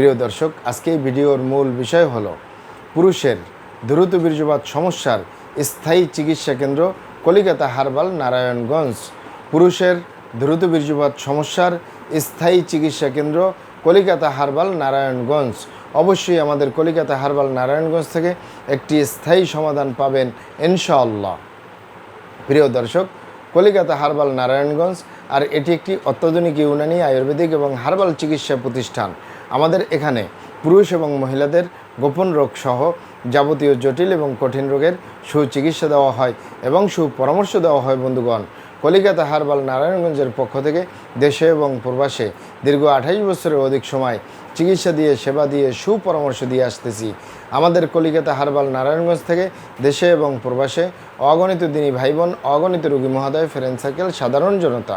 প্রিয় দর্শক, আজকে এই ভিডিওর মূল বিষয় হলো পুরুষের দ্রুত বীর্যপাত সমস্যার স্থায়ী চিকিৎসা কেন্দ্র কলিকাতা হারবাল, নারায়ণগঞ্জ। পুরুষের দ্রুত বীর্যপাত সমস্যার স্থায়ী চিকিৎসা কেন্দ্র কলিকাতা হারবাল, নারায়ণগঞ্জ। অবশ্যই আমাদের কলিকাতা হারবাল, নারায়ণগঞ্জ থেকে একটি স্থায়ী সমাধান পাবেন ইনশাআল্লাহ। প্রিয় দর্শক, কলিকাতা হারবাল, নারায়ণগঞ্জ আর এটি একটি অত্যাধুনিক ইউনানি, আয়ুর্বেদিক এবং হারবাল চিকিৎসা প্রতিষ্ঠান। আমাদের এখানে পুরুষ এবং মহিলাদের গোপন রোগ সহ যাবতীয় জটিল এবং কঠিন রোগের সুচিকিৎসা দেওয়া হয় এবং সুপরামর্শ দেওয়া হয় বন্ধুগণ। কলিকাতা হারবাল নারায়ণগঞ্জের পক্ষ থেকে দেশে এবং প্রবাসে দীর্ঘ আঠাইশ বছরের অধিক সময় চিকিৎসা দিয়ে, সেবা দিয়ে, সুপরামর্শ দিয়ে আসতেছি। আমাদের কলিকাতা হারবাল নারায়ণগঞ্জ থেকে দেশে এবং প্রবাসে অগণিত দিনী ভাই বোন অগণিত রোগী মহাদয়, ফ্রেন্ড সার্কেল, সাধারণ জনতা।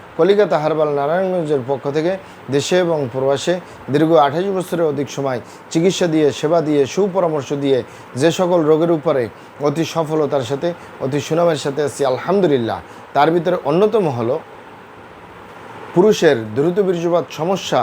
কলিকাতা হারবাল নারায়ণগঞ্জের পক্ষ থেকে দেশে এবং প্রবাসে দীর্ঘ আঠাশ বছরের অধিক সময় চিকিৎসা দিয়ে, সেবা দিয়ে, সুপরামর্শ দিয়ে যে সকল রোগের উপরে অতি সফলতার সাথে, অতি সুনামের সাথে আছি, আলহামদুলিল্লাহ। তার ভিতরে অন্যতম হলো পুরুষের দ্রুত বীর্যপাত সমস্যা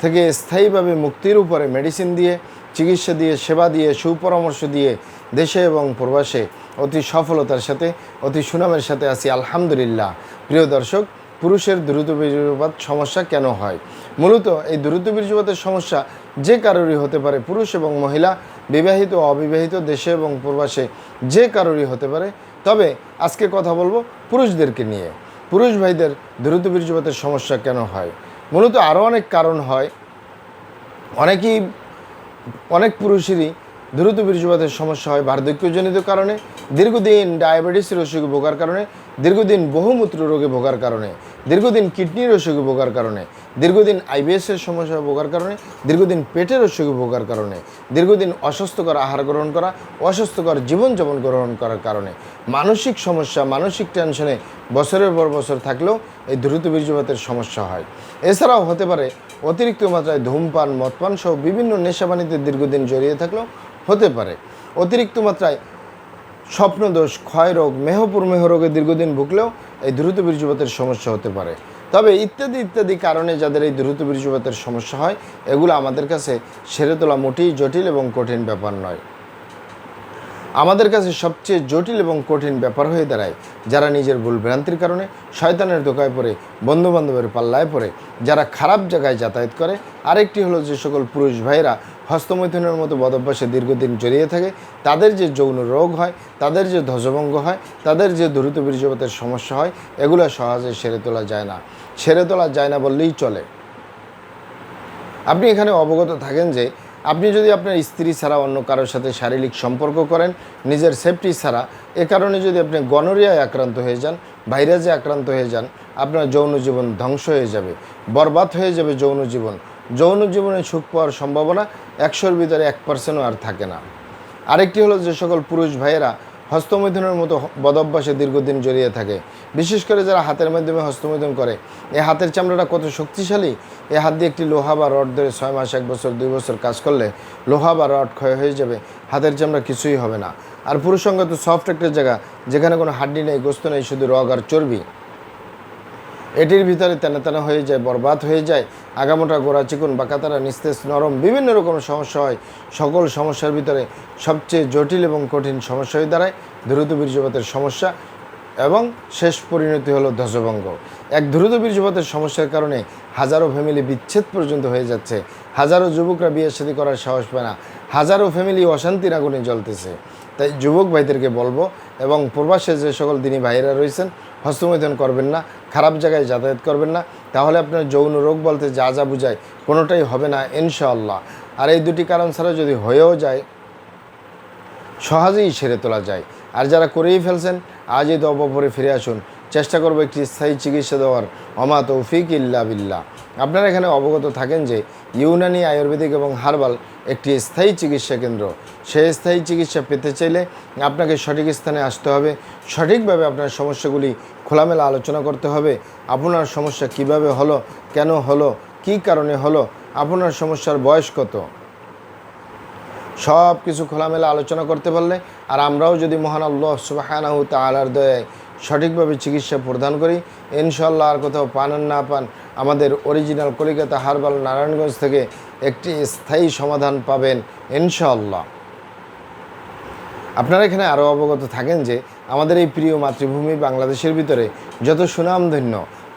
থেকে স্থায়ীভাবে মুক্তির উপরে মেডিসিন দিয়ে, চিকিৎসা দিয়ে, সেবা দিয়ে, সুপরামর্শ দিয়ে দেশে এবং প্রবাসে অতি সফলতার সাথে, অতি সুনামের সাথে আছি, আলহামদুলিল্লাহ। প্রিয় দর্শক পুরুষের দ্রুত বীর্যপাত সমস্যা কেন হয়? মূলত এই দ্রুত বীর্যপাতের সমস্যা যে কারোরই হতে পারে, পুরুষ এবং মহিলা, বিবাহিত অবিবাহিত, দেশে এবং প্রবাসে যে কারোরই হতে পারে। তবে আজকে কথা বলব পুরুষদেরকে নিয়ে। পুরুষ ভাইদের দ্রুত বীর্যপাতের সমস্যা কেন হয়? মূলত আরও অনেক কারণ হয়। অনেকেই, অনেক পুরুষেরই দ্রুত বীর্যপাতের সমস্যা হয় বার্ধক্যজনিত কারণে। দীর্ঘদিন ডায়াবেটিসের অসুখে ভোগার কারণে, দীর্ঘদিন বহুমূত্র রোগে ভোগার কারণে, দীর্ঘদিন কিডনির অসুখে ভোগার কারণে, দীর্ঘদিন আইবিএসের সমস্যা ভোগার কারণে, দীর্ঘদিন পেটের অসুখে ভোগার কারণে, দীর্ঘদিন অস্বাস্থ্যকর আহার গ্রহণ করা, অস্বাস্থ্যকর জীবনযাপন গ্রহণ করার কারণে, মানসিক সমস্যা, মানসিক টেনশনে বছরের পর বছর থাকলেও এই দ্রুত বীর্যপাতের সমস্যা হয়। এছাড়াও হতে পারে, অতিরিক্ত মাত্রায় ধূমপান, মদপান সহ বিভিন্ন নেশাবানিতে দীর্ঘদিন জড়িয়ে থাকলেও হতে পারে। অতিরিক্ত মাত্রায় স্বপ্নদোষ, ক্ষয়রোগ, মেহপুর মেহ রোগে দীর্ঘদিন ভুগলেও এই দ্রুত বীর্যপাতের সমস্যা হতে পারে। তবে ইত্যাদি ইত্যাদি কারণে যাদের এই দ্রুত বীর্যপাতের সমস্যা হয়, এগুলো আমাদের কাছে সেরে তোলা মোটেই জটিল এবং কঠিন ব্যাপার নয়। আমাদের কাছে সবচেয়ে জটিল এবং কঠিন ব্যাপার হয়ে দাঁড়ায় যারা নিজের ভুল ভ্রান্তির কারণে শয়তানের দোকায় পড়ে, বন্ধুবান্ধবের পাল্লায় পড়ে, যারা খারাপ জায়গায় যাতায়াত করে। আরেকটি হলো যে সকল পুরুষ ভাইরা হস্তমৈথুনের মতো বদভ্যাসে দীর্ঘদিন জড়িয়ে থাকে, তাদের যে যৌন রোগ হয়, তাদের যে ধ্বজভঙ্গ হয়, তাদের যে দ্রুত বীর্যপাতের সমস্যা হয়, এগুলো সহজে সেরে তোলা যায় না। সেরে তোলা যায় না বললেই চলে। আপনি এখানে অবগত থাকেন যে আপনি যদি আপনার স্ত্রী ছাড়া অন্য কারোর সাথে শারীরিক সম্পর্ক করেন, নিজের সেফটি ছাড়া, এ কারণে যদি আপনি গনোরিয়ায় আক্রান্ত হয়ে যান ভাইরাসে আক্রান্ত হয়ে যান, আপনার যৌন জীবন ধ্বংস হয়ে যাবে, বরবাদ হয়ে যাবে যৌন জীবন। যৌন জীবনে সুখ পাওয়ার সম্ভাবনা একশোর ভিতরে এক পার্সেন্টও আর থাকে না। আরেকটি হলো যে সকল পুরুষ ভাইয়েরা হস্তমৈথুনের মতো বদভ্যাসে দীর্ঘদিন জড়িয়ে থাকে। বিশেষ করে যারা হাতের মাধ্যমে হস্তমৈথুন করে, এই হাতের চামড়াটা কত শক্তিশালী? এ হাত দিয়ে একটি লোহা বা রড ধরে ছয় মাস, এক বছর, দুই বছর কাজ করলে লোহা বা রড ক্ষয় হয়ে যাবে, হাতের চামড়া কিছুই হবে না। আর পুরুষঙ্গত সফট একটা জায়গা, যেখানে কোনো হাড্ডি নেই, গোস্ত নেই, শুধু রগ আর চর্বি। এটির ভিতরে তেনা তেনা হয়ে যায়, বরবাদ হয়ে যায়, আগামোটা গোড়া চিকুন, বাঁকাতারা, নিস্তেজ, নরম, বিভিন্ন রকম সমস্যা হয়। সকল সমস্যার ভিতরে সবচেয়ে জটিল এবং কঠিন সমস্যা হয়ে দাঁড়ায়। দ্রুত বীর্যপাতের সমস্যা এবং শেষ পরিণতি হলো ধ্বজভঙ্গ। এক দ্রুত বীর্যপাতের সমস্যার কারণে হাজারো ফ্যামিলি বিচ্ছেদ পর্যন্ত হয়ে যাচ্ছে। হাজারো যুবকরা বিয়ে শাদী করার সাহস পায় না। হাজারো ফ্যামিলি অশান্তির আগুনে জ্বলতেছে। তাই যুবক ভাইদেরকে বলব এবং প্রবাসে যে সকল দিনই ভাইয়েরা রয়েছেন, হস্তমৈথন করবেন না, খারাপ জায়গায় যাতায়াত করবেন না। তাহলে আপনার যৌন রোগ বলতে যা যা বুঝায় কোনোটাই হবে না, ইনশাআল্লাহ। আর এই দুটি কারণ ছাড়া যদি হয়েও যায়, সহজেই সেরে তোলা যায়। আর যারা করেই ফেলছেন, আজই তো অপরে ফিরে আসুন। চেষ্টা করব একটি স্থায়ী চিকিৎসা দেওয়ার। অমা তৌফিক ইল্লা বিল্লাহ। আপনারা এখানে অবগত থাকেন যে ইউনানি আয়ুর্বেদিক এবং হার্বাল একটি স্থায়ী চিকিৎসা কেন্দ্র। সেই স্থায়ী চিকিৎসা পেতে চাইলে আপনাকে সঠিক স্থানে আসতে হবে। সঠিকভাবে আপনার সমস্যাগুলি খোলামেলা আলোচনা করতে হবে। আপনার সমস্যা কীভাবে হলো, কেন হলো, কী কারণে হলো, আপনার সমস্যার বয়স কত? সব কিছু খোলামেলা আলোচনা করতে পারলে, আর আমরাও যদি মহান আল্লাহ সুবাহানাহু তালার দয়ায় সঠিকভাবে চিকিৎসা প্রদান করি ইনশাল্লাহ আর কোথাও পান না পান, আমাদের অরিজিনাল কলিকাতা হারবাল নারায়ণগঞ্জ থেকে একটি স্থায়ী সমাধান পাবেন ইনশাল্লাহ আপনারা এখানে আরও অবগত থাকেন যে আমাদের এই প্রিয় মাতৃভূমি বাংলাদেশের ভিতরে যত সুনামধন্য